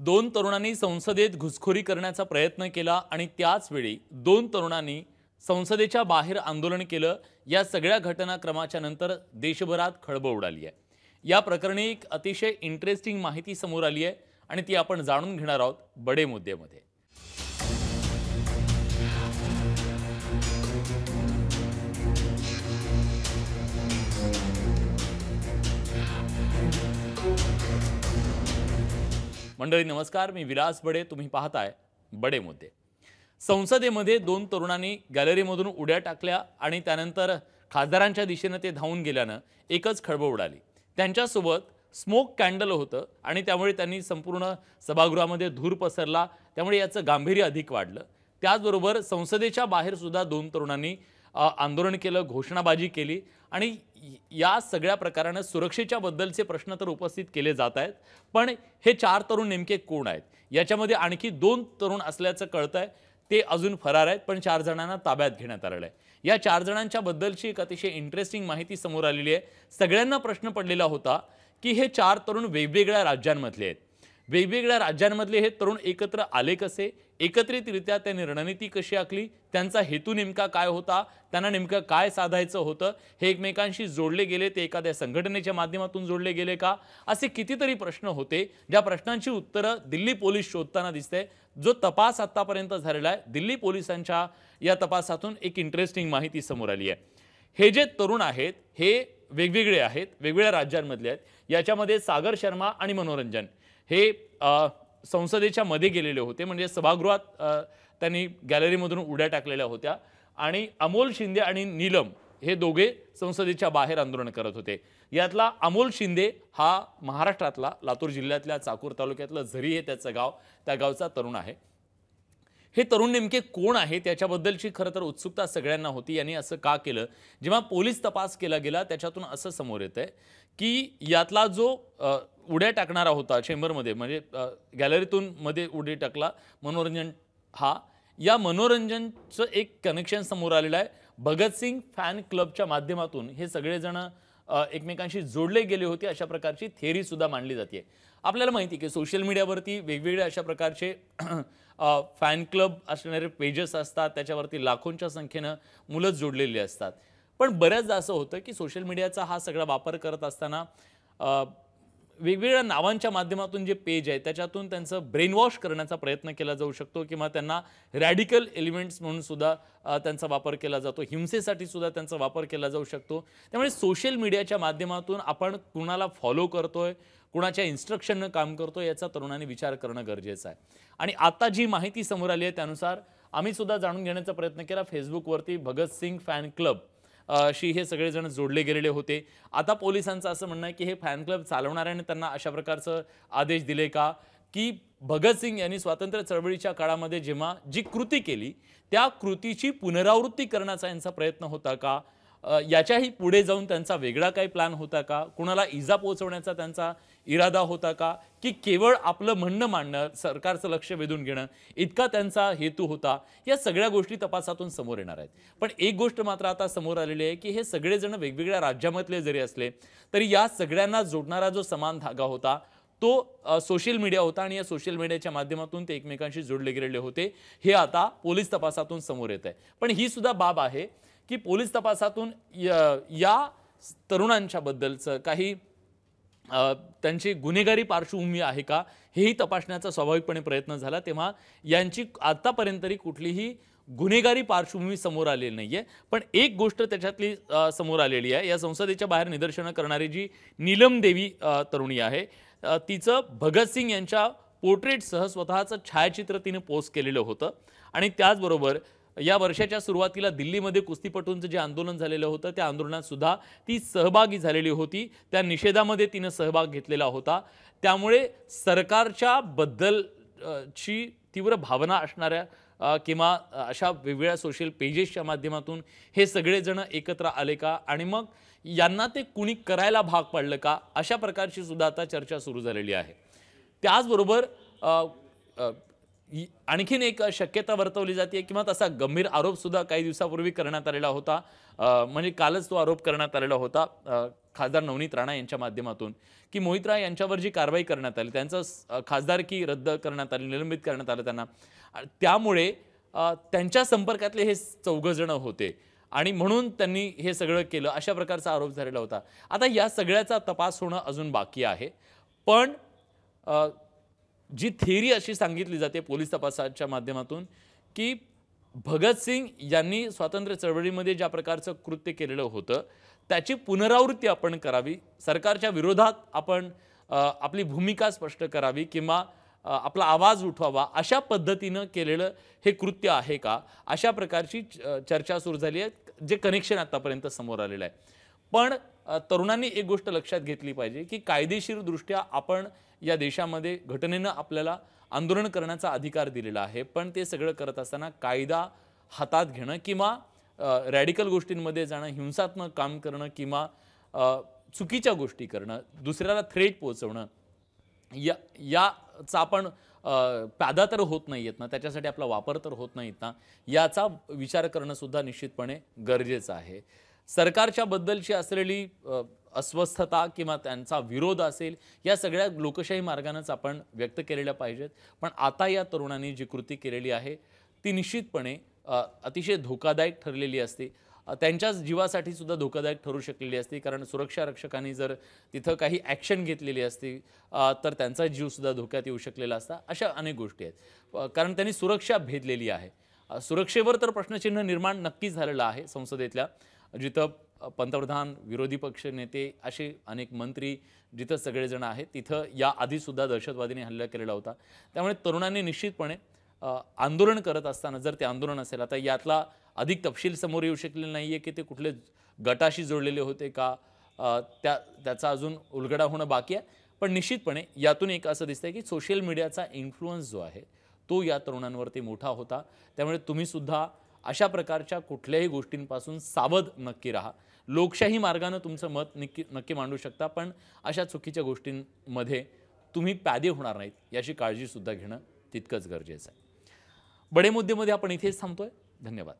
दोन तरुणांनी संसदेत घुसखोरी करण्याचा प्रयत्न केला आणि त्याच वेळी दोन तरुणांनी संसदेच्या बाहेर आंदोलन केलं. या सगळ्या घटनाक्रमाच्या नंतर देशभरात खळबळ उडाली आहे. या प्रकरणी एक अतिशय इंटरेस्टिंग माहिती समोर आली आहे आणि ती आपण जाणून घेणार आहोत बडे मुद्द्यामध्ये मंडळी नमस्कार. मी विलास बडे. तुम्ही पाहताय बडे मुद्दे. संसदेमध्ये दोन तरुणांनी गॅलरीमधून उड्या टाकल्या आणि त्यानंतर खासदारांच्या दिशेनं ते धावून गेल्यानं एकच खळबळ उडाली. त्यांच्यासोबत स्मोक कॅन्डल होतं आणि त्यामुळे त्यांनी संपूर्ण सभागृहामध्ये धूर पसरला. त्यामुळे याचं गांभीर्य अधिक वाढलं. त्याचबरोबर संसदेच्या बाहेरसुद्धा दोन तरुणांनी आंदोलन केलं घोषणाबाजी केली आणि या सगळ्या प्रकारानं सुरक्षेच्या बद्दलचे प्रश्न तर उपस्थित केले जात आहेत. पण हे चार तरुण नेमके कोण आहेत? याच्यामध्ये आणखी दोन तरुण असल्याचं कळतंय. ते अजून फरार आहेत पण चार जणांना ताब्यात घेण्यात आलेलं आहे. या चार जणांच्या बद्दलची एक अतिशय इंटरेस्टिंग माहिती समोर आलेली आहे. सगळ्यांना प्रश्न पडलेला होता की हे चार तरुण वेगवेगळ्या राज्यांमधले आहेत. वेगवेगळ्या राज्यांमधले हे तरुण एकत्र आले कसे? एकत्रितरित्या त्यांनी रणनीती कशी आखली त्यांचा हेतू नेमका काय होता त्यांना नेमकं काय साधायचं होतं हे एकमेकांशी जोडले गेले ते एखाद्या संघटनेच्या माध्यमातून जोडले गेले का? असे कितीतरी प्रश्न होते ज्या प्रश्नांची उत्तरं दिल्ली पोलीस शोधताना दिसते. जो तपास आत्तापर्यंत झालेला आहे दिल्ली पोलिसांच्या या तपासातून एक इंटरेस्टिंग माहिती समोर आली आहे. हे जे तरुण आहेत हे वेगवेगळे आहेत वेगवेगळ्या राज्यांमधले आहेत. याच्यामध्ये सागर शर्मा आणि मनोरंजन. हे संसदेच्या मध्ये गेलेले होते. म्हणजे सभागृहात त्यांनी गॅलरीमधून उड्या टाकलेल्या होत्या. आणि अमोल शिंदे आणि नीलम हे दोघे संसदेच्या बाहेर आंदोलन करत होते. यातला अमोल शिंदे हा महाराष्ट्रातला लातूर जिल्ह्यातल्या चाकूर तालुक्यातलं झरी हे त्याचं गाव. त्या गावचा तरुण आहे. हे तरुण नेमके कोण आहे त्याच्याबद्दलची खरं तर उत्सुकता सगळ्यांना होती. यांनी असं का केलं? जेव्हा पोलीस तपास केला गेला त्याच्यातून असं समोर येतंय की यातला जो उड्या टाकणारा होता चेंबरमध्ये म्हणजे गॅलरीतून मध्ये उडी टाकला मनोरंजन हा या मनोरंजनचं एक कनेक्शन समोर आलेलं आहे. भगतसिंग फॅन क्लबच्या माध्यमातून हे सगळेजण एकमेकांशी जोडले गेले होते अशा प्रकारची थेरीसुद्धा मांडली जाते आपल्याला माहिती आहे की सोशल मीडियावरती वेगवेगळे अशा प्रकारचे फॅन क्लब असणारे पेजेस असतात त्याच्यावरती लाखोंच्या संख्येनं मुलंच जोडलेली असतात. पण बऱ्याचदा असं होतं की सोशल मीडियाचा हा सगळा वापर करत असताना वेगवेगळ्या नावांच्या माध्यमातून जे पेज आहे त्याच्यातून त्यांचं ब्रेनवॉश करण्याचा प्रयत्न केला जाऊ शकतो किंवा त्यांना रॅडिकल एलिमेंट्स म्हणून सुद्धा त्यांचा वापर केला जातो. हिंसेसाठी सुद्धा त्यांचा वापर केला जाऊ शकतो. त्यामुळे सोशल मीडियाच्या माध्यमातून आपण कुणाला फॉलो करतोय कुणाच्या इन्स्ट्रक्शननं काम करतो याचा तरुणाने विचार करणं गरजेचं आहे. आणि आता जी माहिती समोर आली आहे त्यानुसार आम्ही सुद्धा जाणून घेण्याचा प्रयत्न केला. फेसबुकवरती भगतसिंग फॅन क्लब शी हे सगळेजण जोडले गेलेले होते. आता पोलिसांचं असं म्हणणं आहे की हे फॅन क्लब चालवणाऱ्याने त्यांना अशा प्रकारचं आदेश दिले का? की भगतसिंग यांनी स्वातंत्र्य चळवळीच्या काळामध्ये जेव्हा जी कृती केली त्या कृतीची पुनरावृत्ती करण्याचा यांचा प्रयत्न होता का? याच्याही पुढे जाऊन त्यांचा वेगळा काही प्लॅन होता का? कुणाला इजा पोहोचवण्याचा त्यांचा इरादा होता का? की केवळ आपलं म्हणणं मांडणं सरकारचं लक्ष वेधून घेणं इतका त्यांचा हेतू होता? या सगळ्या गोष्टी तपासातून समोर येणार आहेत. पण एक गोष्ट मात्र आता समोर आलेली आहे की हे सगळेजण वेगवेगळ्या राज्यामधले जरी असले तरी या सगळ्यांना जोडणारा जो समान धागा होता तो सोशल मीडिया होता आणि या सोशल मीडियाच्या माध्यमातून ते एकमेकांशी जोडले गेलेले होते. हे आता पोलीस तपासातून समोर येत आहे. पण ही सुद्धा बाब आहे की पोलीस तपासातून या- या काही त्यांची गुन्हेगारी पार्श्वभूमी आहे का हेही तपासण्याचा स्वाभाविकपणे प्रयत्न झाला. तेव्हा यांची आत्तापर्यंत तरी कुठलीही गुन्हेगारी पार्श्वभूमी समोर आलेली नाही आहे पण एक गोष्ट त्याच्यातली समोर आलेली आहे. या संसदेच्या बाहेर निदर्शनं करणारी जी नीलम देवी तरुणी आहे तिचं भगतसिंग यांच्या पोर्ट्रेटसह स्वतःचं छायाचित्र तिने पोस्ट केलेलं होतं. आणि त्याचबरोबर या वर्षाच्या सुरुवातीला दिल्लीमध्ये कुस्तीपटूंचं जे आंदोलन झालेलं होतं त्या आंदोलनात सुद्धा ती सहभागी झालेली होती. त्या निषेधामध्ये तिनं सहभाग घेतलेला होता. त्यामुळे सरकारच्या बद्दलची ची तीव्र भावना असणाऱ्या किंवा अशा वेगवेगळ्या सोशल पेजेसच्या माध्यमातून हे सगळेजण एकत्र आले का? आणि मग यांना ते कुणी करायला भाग पाडलं का? अशा प्रकारची सुद्धा आता चर्चा सुरू झालेली आहे. त्याचबरोबर आणखीन एक शक्यता वर्तवली जाते किंवा तसा गंभीर आरोप सुद्धा काही दिवसापूर्वी करण्यात आलेला होता. म्हणजे कालच तो आरोप करण्यात आलेला होता. खासदार नवनीत राणा यांच्या माध्यमातून की मोहित राय यांच्यावर जी कारवाई करण्यात आली त्यांचं खासदारकी रद्द करण्यात आली निलंबित करण्यात आलं त्यांना. त्यामुळे त्यांच्या संपर्कातले हे चौघजणं होते आणि म्हणून त्यांनी हे सगळं केलं अशा प्रकारचा आरोप झालेला होता. आता या सगळ्याचा तपास होणं अजून बाकी आहे. पण जी थेरी अशी सांगितली जाते पोलीस तपासाच्या माध्यमातून की भगतसिंग यांनी स्वातंत्र्य चळवळीमध्ये ज्या प्रकारचं कृत्य केलेलं होतं त्याची पुनरावृत्ती आपण करावी. सरकारच्या विरोधात आपण आपली भूमिका स्पष्ट करावी किंवा आपला आवाज उठवावा. अशा पद्धतीनं केलेलं हे कृत्य आहे का? अशा प्रकारची चर्चा सुरू झाली आहे जे कनेक्शन आतापर्यंत समोर आलेलं आहे. पण तरुणांनी एक गोष्ट लक्षात घेतली पाहिजे की कायदेशीरदृष्ट्या आपण या देशामध्ये घटनेनं आपल्याला आंदोलन करण्याचा अधिकार दिलेला आहे. पण ते सगळं करत असताना कायदा हातात घेणं किंवा रॅडिकल गोष्टींमध्ये जाणं हिंसात्मक काम करणं किंवा चुकीच्या गोष्टी करणं दुसऱ्याला थ्रेट पोचवणं या याचा आपण अ, तर होत नाही आहेत ना त्याच्यासाठी आपला वापर तर होत नाहीत ना याचा विचार करणं सुद्धा निश्चितपणे गरजेचं आहे. सरकारच्या बद्दलची असलेली अस्वस्थता किंवा त्यांचा विरोध असेल या सगळ्या लोकशाही मार्गानंच आपण व्यक्त केलेल्या पाहिजेत. पण आता या तरुणांनी जी कृती केलेली आहे ती निश्चितपणे अतिशय धोकादायक ठरलेली असते. त्यांच्याच जीवासाठी सुद्धा धोकादायक ठरू शकलेली असते. कारण सुरक्षा रक्षकांनी जर तिथं काही ॲक्शन घेतलेली असती तर त्यांचा जीवसुद्धा धोक्यात येऊ शकलेला असता अशा अनेक गोष्टी आहेत. कारण त्यांनी सुरक्षा भेदलेली आहे. सुरक्षेवर तर प्रश्नचिन्ह निर्माण नक्कीच झालेलं आहे संसदेतल्या. जिथं पंतप्रधान विरोधी पक्ष नेते असे अनेक मंत्री जिथं सगळेजण आहेत तिथं या आधीसुद्धा दहशतवादीने हल्ला केलेला होता. त्यामुळे तरुणांनी निश्चितपणे आंदोलन करत असताना जर ते आंदोलन असेल आता यातला अधिक तपशील समोर येऊ शकलेला नाही आहे की ते कुठले गटाशी जोडलेले होते का? त्या त्याचा अजून उलगडा होणं बाकी आहे. पण निश्चितपणे यातून एक असं दिसतंय की सोशल मीडियाचा इन्फ्लुअन्स जो आहे तो या तरुणांवरती मोठा होता. त्यामुळे तुम्हीसुद्धा अशा प्रकारच्या कुठल्याही गोष्टींपासून सावध नक्की राहा. लोकशाही मार्गानं तुमचं मत नक्की नक्की मांडू शकता पण अशा चुकीच्या गोष्टींमध्ये तुम्ही प्यादे होणार नाहीत याची काळजीसुद्धा घेणं तितकंच गरजेचं आहे. बडे मुद्देमध्ये आपण इथेच थांबतोय. धन्यवाद.